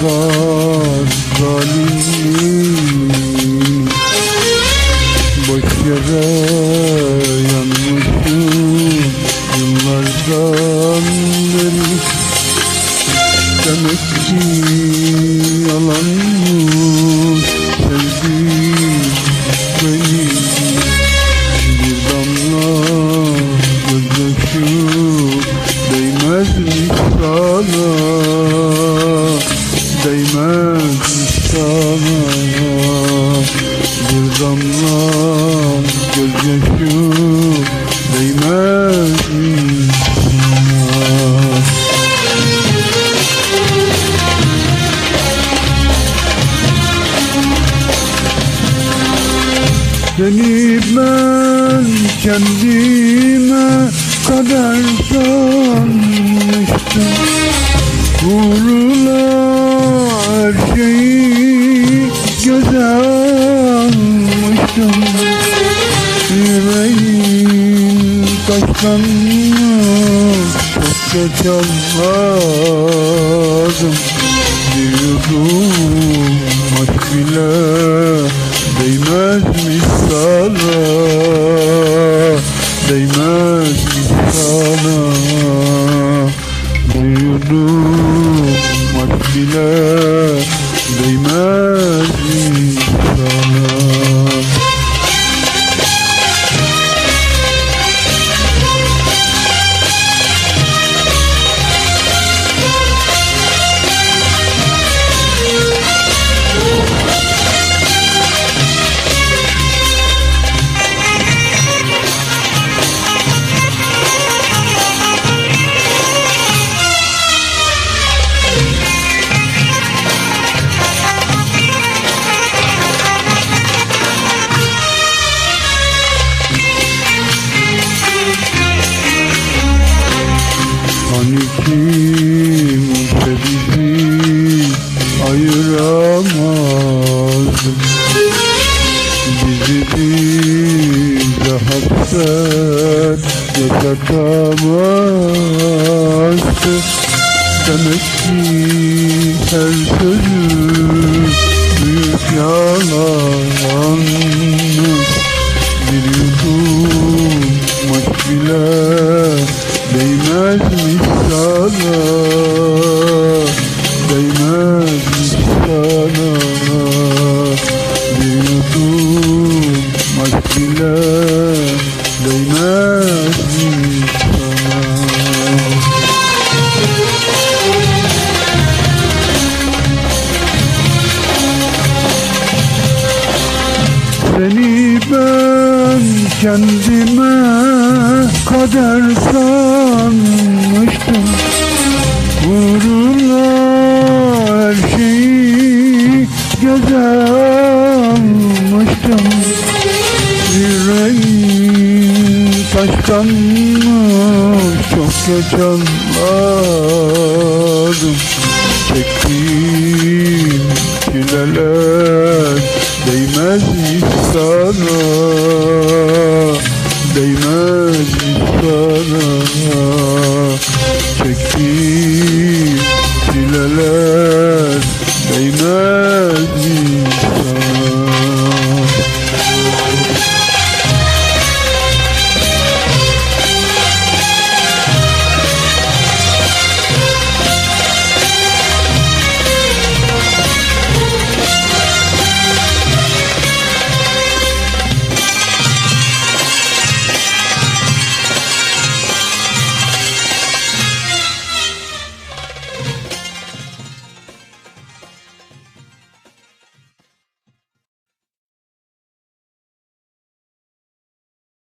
Kadar zalimim Boş yere yanmışım yıllardan Seni ben kendime kadar sanmıştım. Uğruna her şeyi göze almıştım. Yüreğin taşlanmış çok geç anladım Bir yudum aşk bile değmezmiş sana Değmezmiş sana aşk bile değmezmiş ayıramazdı Bizi bize hasret yaşatamazdı Demek ki her sözü büyük yalanmış Bir yudum bile değmezmiş sana Değmezmiş sana Bir maç bile sana Seni ben kendime kader sanmıştım. Uğruna taşım Yüreğim taştan çok geç anladım Çektiğim çileler değmez sana.